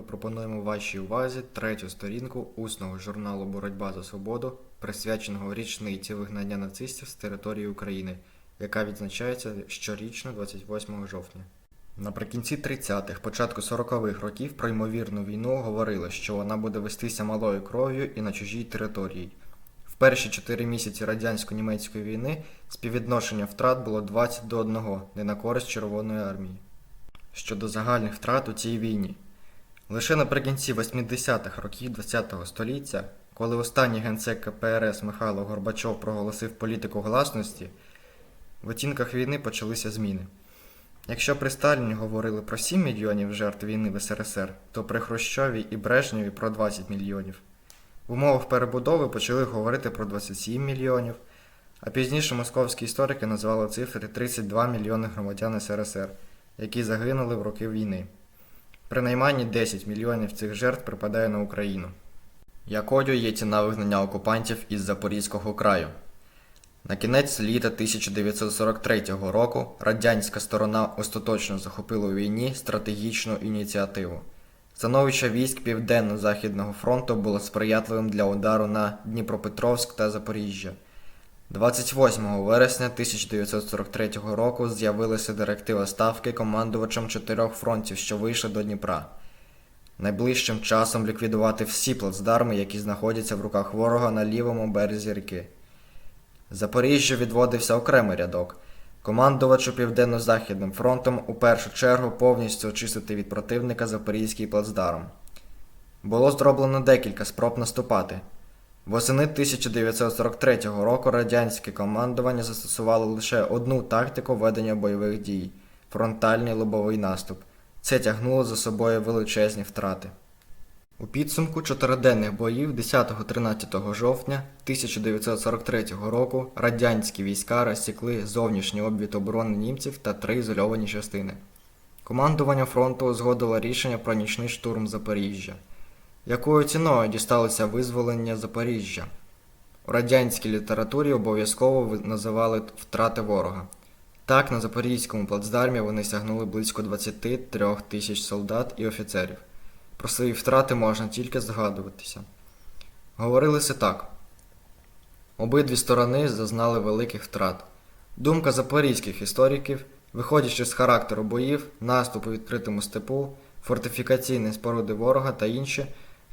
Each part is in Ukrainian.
ми пропонуємо вашій увазі третю сторінку усного журналу Боротьба за свободу, присвяченого річниці вигнання нацистів з території України, яка відзначається щорічно 28 жовтня. Наприкінці 30-х, початку 40-х років про ймовірну війну говорили, що вона буде вестися малою кров'ю і на чужій території. В перші чотири місяці радянсько-німецької війни співвідношення втрат було 20 до 1, не на користь Червоної армії. Щодо загальних втрат у цій війні. Лише наприкінці 80-х років ХХ століття, коли останній генсек КПРС Михайло Горбачов проголосив політику гласності, в оцінках війни почалися зміни. Якщо при Сталіні говорили про 7 мільйонів жертв війни в СРСР, то при Хрущові і Брежнєві про 20 мільйонів. В умовах перебудови почали говорити про 27 мільйонів, а пізніше московські історики назвали цифри 32 мільйони громадян СРСР, які загинули в роки війни. Принаймні 10 мільйонів цих жертв припадає на Україну. Якою є ціна вигнання окупантів із Запорізького краю? На кінець літа 1943 року радянська сторона остаточно захопила у війні стратегічну ініціативу. Становище військ Південно-Західного фронту було сприятливим для удару на Дніпропетровськ та Запоріжжя. 28 вересня 1943 року з'явилася директива ставки командувачем чотирьох фронтів, що вийшли до Дніпра. Найближчим часом ліквідувати всі плацдарми, які знаходяться в руках ворога на лівому березі ріки. Запоріжжю відводився окремий рядок. Командувачу Південно-Західним фронтом у першу чергу повністю очистити від противника Запорізький плацдарм. Було зроблено декілька спроб наступати. Восени 1943 року радянське командування застосувало лише одну тактику ведення бойових дій фронтальний лобовий наступ. Це тягнуло за собою величезні втрати. У підсумку чотириденних боїв 10-13 жовтня 1943 року радянські війська розсікли зовнішній обвід оборони німців та три ізольовані частини. Командування фронту узгодило рішення про нічний штурм Запоріжжя. Якою ціною дісталося визволення Запоріжжя? У радянській літературі обов'язково називали втрати ворога. Так, на Запорізькому плацдармі вони сягнули близько 23 тисяч солдат і офіцерів. Про свої втрати можна тільки згадуватися. Говорилося так. Обидві сторони зазнали великих втрат. Думка запорізьких істориків, виходячи з характеру боїв, наступу у відкритому степу, фортифікаційні споруди ворога та інші,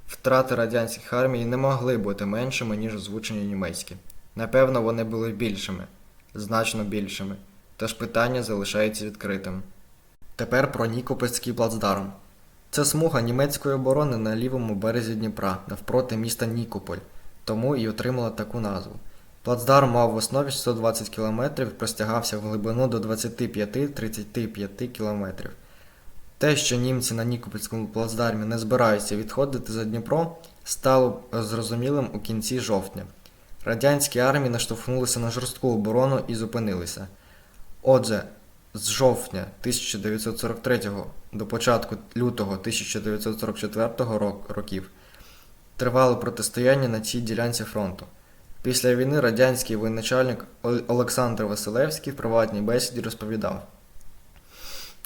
втрати радянських армій не могли бути меншими, ніж озвучені німецькі. Напевно, вони були більшими, значно більшими, тож питання залишається відкритим. Тепер про Нікопольський плацдарм. Це смуга німецької оборони на лівому березі Дніпра, навпроти міста Нікополь, тому і отримала таку назву. Плацдарм мав в основі 120 км і простягався в глибину до 25-35 км. Те, що німці на Нікопольському плацдармі не збираються відходити за Дніпро, стало зрозумілим у кінці жовтня. Радянські армії наштовхнулися на жорстку оборону і зупинилися. Отже, з жовтня 1943 до початку лютого 1944 років тривало протистояння на цій ділянці фронту. Після війни радянський воєначальник Олександр Василевський в приватній бесіді розповідав.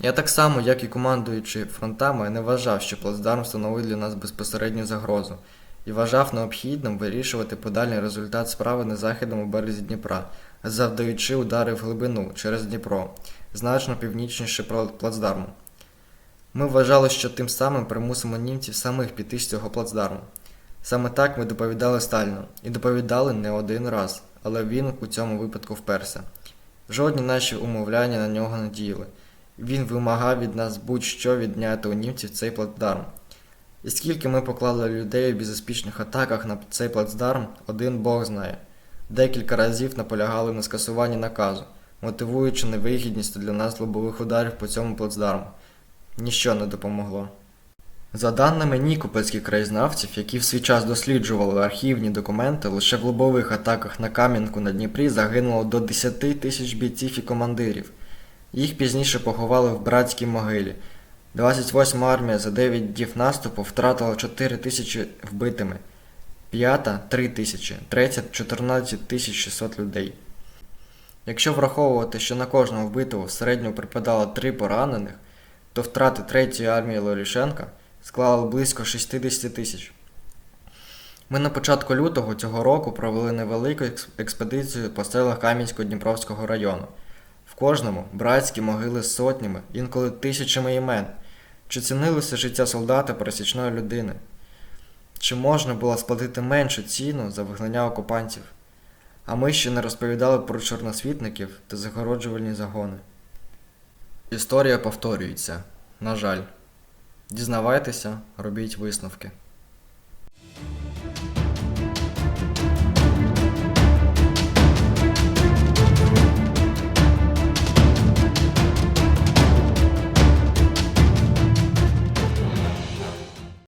Я так само, як і командуючи фронтами, не вважав, що плацдарм становить для нас безпосередню загрозу, і вважав необхідним вирішувати подальний результат справи на західному березі Дніпра, завдаючи удари в глибину через Дніпро, значно північніше пла- плацдарму. Ми вважали, що тим самим примусимо німців самих піти з цього плацдарму. Саме так ми доповідали Сталіну, і доповідали не один раз, але він у цьому випадку вперся. Жодні наші умовляння на нього не діяли. Він вимагав від нас будь-що відняти у німців цей плацдарм. І скільки ми поклали людей у безуспішних атаках на цей плацдарм, один Бог знає. Декілька разів наполягали на скасуванні наказу, мотивуючи невигідність для нас лобових ударів по цьому плацдарму. Ніщо не допомогло. За даними нікопольських краєзнавців, які в свій час досліджували архівні документи, лише в лобових атаках на Кам'янку на Дніпрі загинуло до 10 тисяч бійців і командирів. Їх пізніше поховали в братській могилі. 28 армія за 9 днів наступу втратила 4 тисячі вбитими, 5 – 3 тисячі, 3 – 14 тисяч 600 людей. Якщо враховувати, що на кожного вбитого в середньому припадало 3 поранених, то втрати 3-ї армії Лорішенка склали близько 60 тисяч. Ми на початку лютого цього року провели невелику експедицію по селах Кам'янсько-Дніпровського району. Кожному братські могили з сотнями, інколи тисячами імен. Чи цінилося життя солдата пересічної людини? Чи можна було сплатити меншу ціну за вигнання окупантів? А ми ще не розповідали про чорносвітників та загороджувальні загони. Історія повторюється. На жаль. Дізнавайтеся, робіть висновки.